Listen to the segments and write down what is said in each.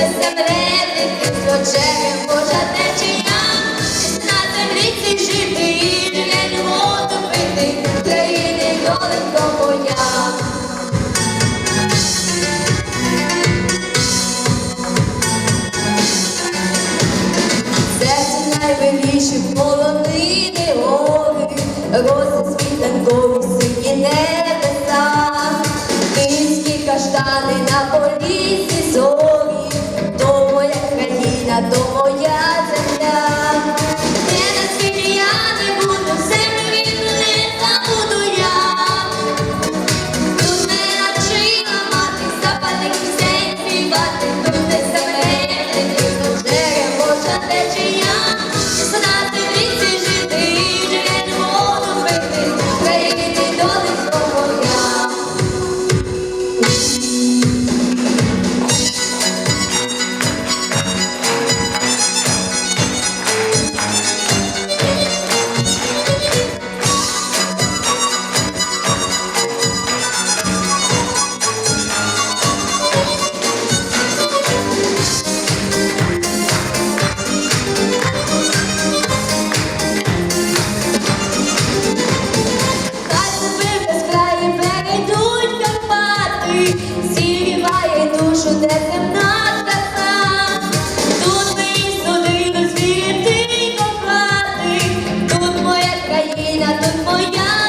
співати, тут несе моя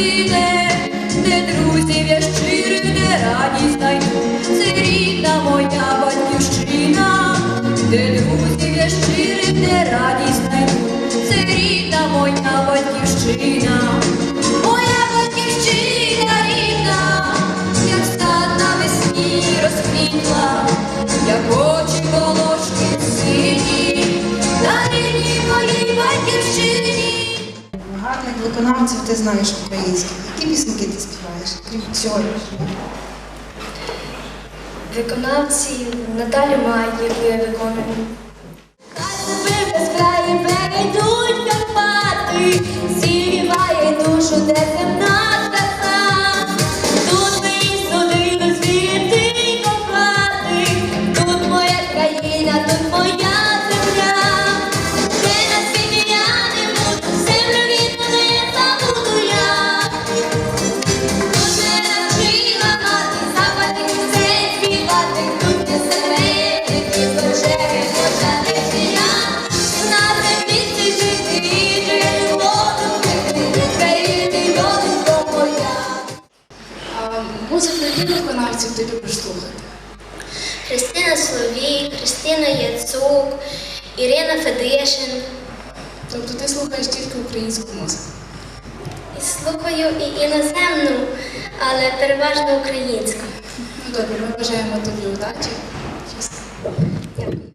єдине, де друзів я щирих, де радість знайду, це рідна моя батьківщина, де друзів я щирих, де радість знайду, це рідна моя батьківщина. виконавців ти знаєш українських? Які пісеньки ти співаєш, крім цього. Виконавці Наталі Май, яку я виконую. Перейдуть Карпати, зігріває душу, де земна. Yeah.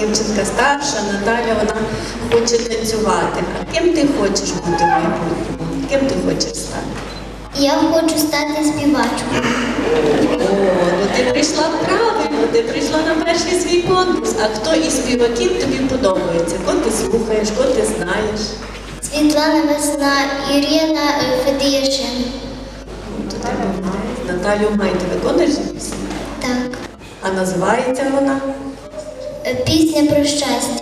дівчинка старша, Наталя, вона хоче танцювати. А ким ти хочеш бути в майбутньому? Ким ти хочеш стати? Я хочу стати співачкою. О, ну ти прийшла правильно, ти прийшла на перший свій конкурс. А хто із співаків тобі подобається? Кого ти слухаєш, кого ти знаєш? Світлана Весна, Ірина е, Федишин. Ну, то ти Наталю Май, ти виконуєш? Так. А називається вона? пісня про щастя.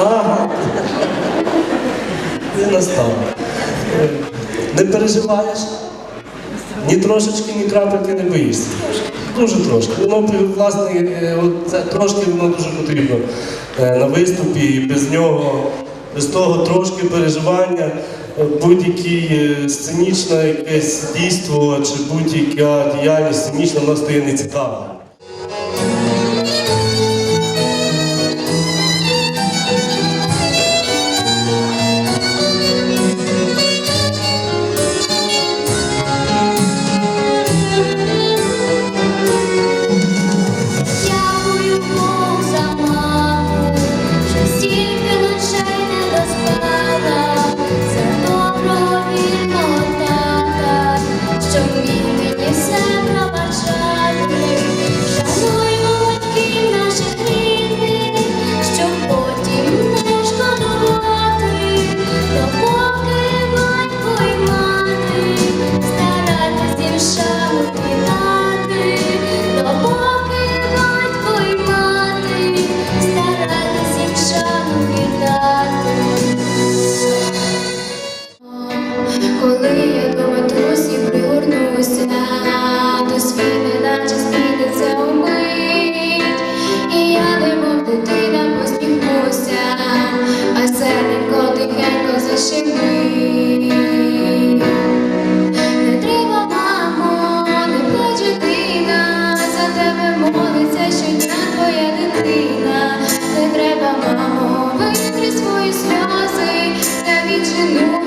А, не настав. Не переживаєш? Ні трошечки, ні крапельки не боїшся. Дуже трошки. Воно власне, е, це трошки воно дуже потрібно е, на виступі і без нього, без того трошки переживання, будь-яке сценічне якесь дійство чи будь-яка діяльність сценічна, вона стає нецікава. Sinner.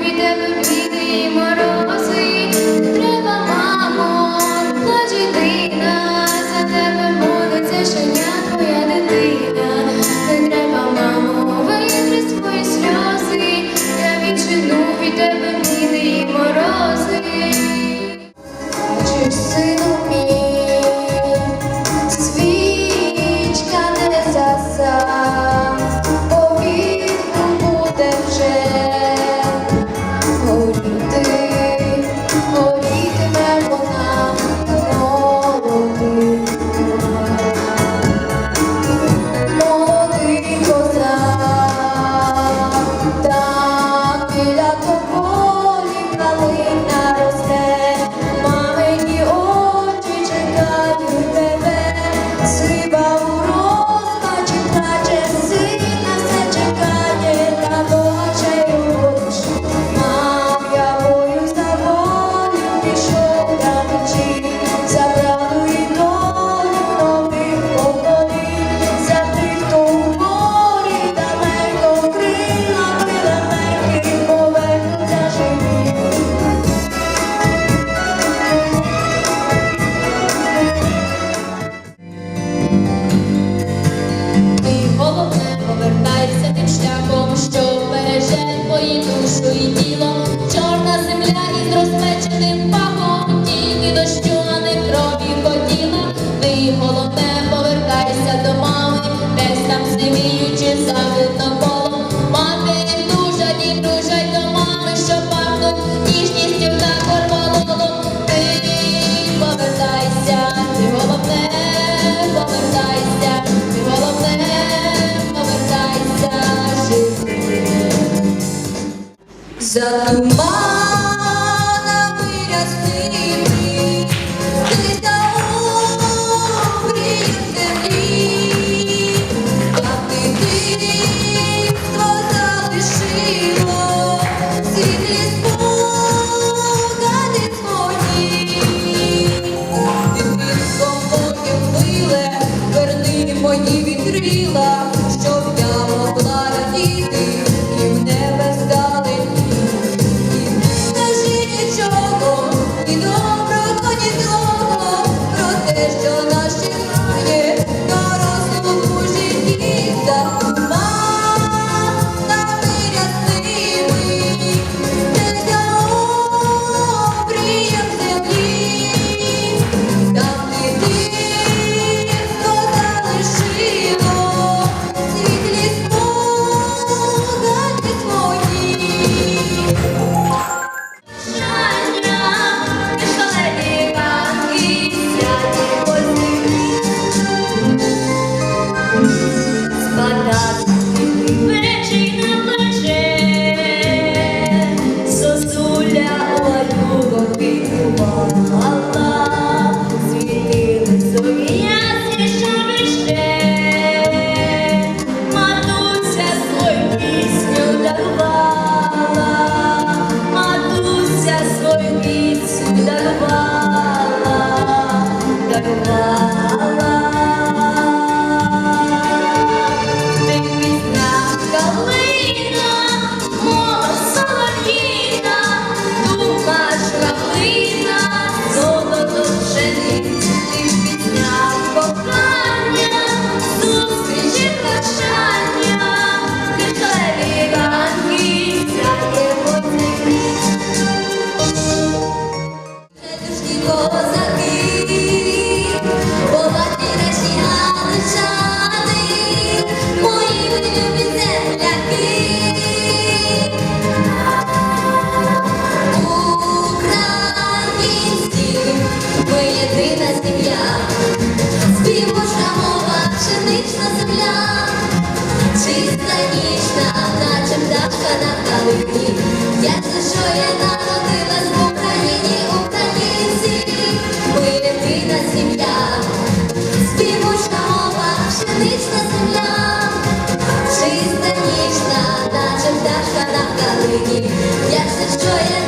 Yes, it's joyous.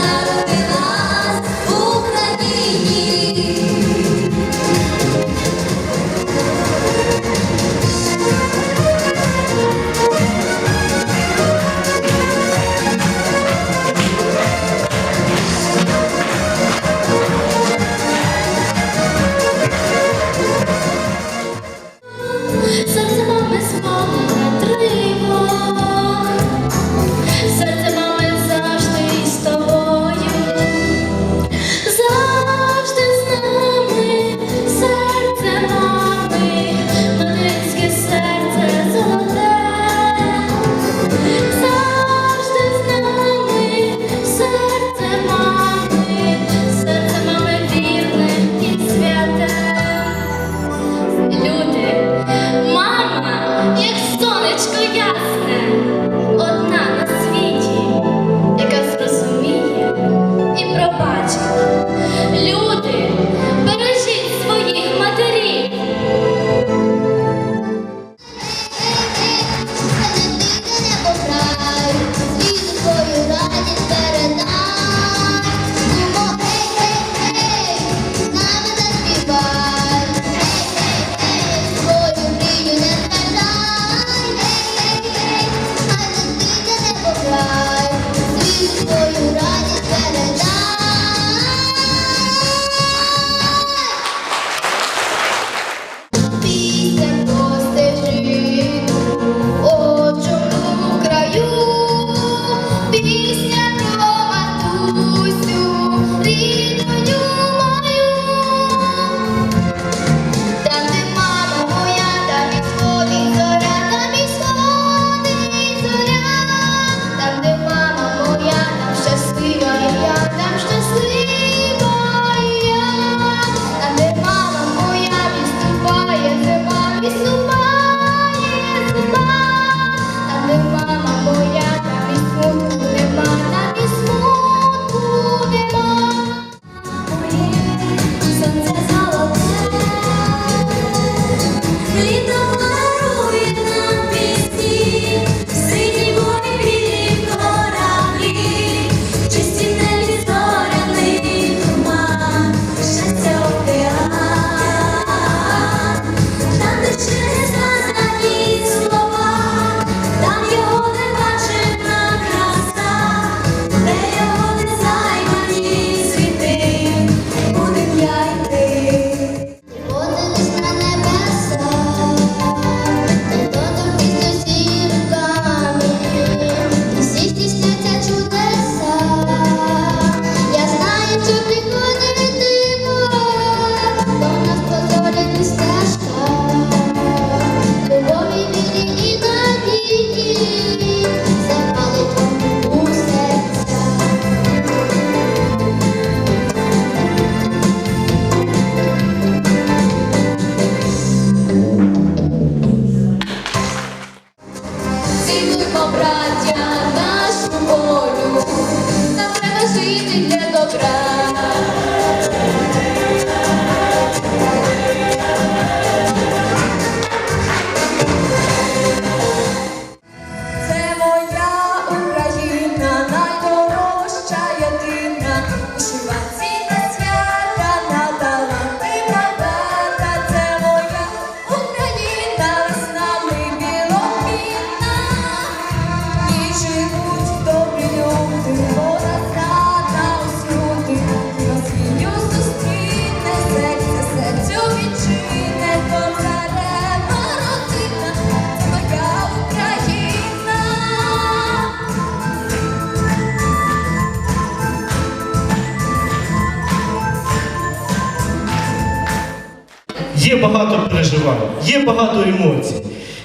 багато переживань, є багато емоцій,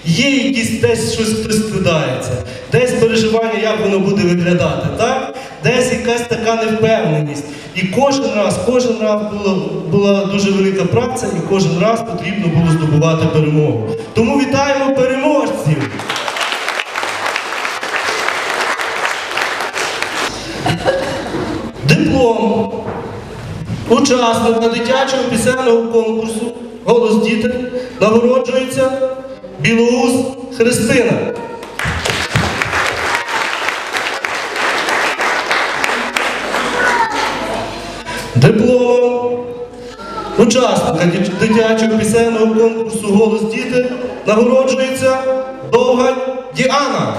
є якісь десь щось хтось складається, десь переживання, як воно буде виглядати, так? десь якась така невпевненість. І кожен раз, кожен раз була була дуже велика праця, і кожен раз потрібно було здобувати перемогу. Тому вітаємо переможців! Диплом учасника дитячого пісенного конкурсу голос діти, нагороджується Білоус Христина. Диплом учасника дитячого пісенного конкурсу Голос діти нагороджується довгань Діана.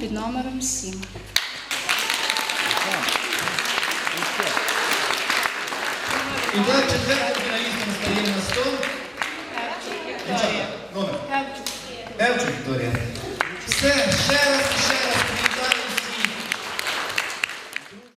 Під номером 7. І четверта фіналістом стає на 100.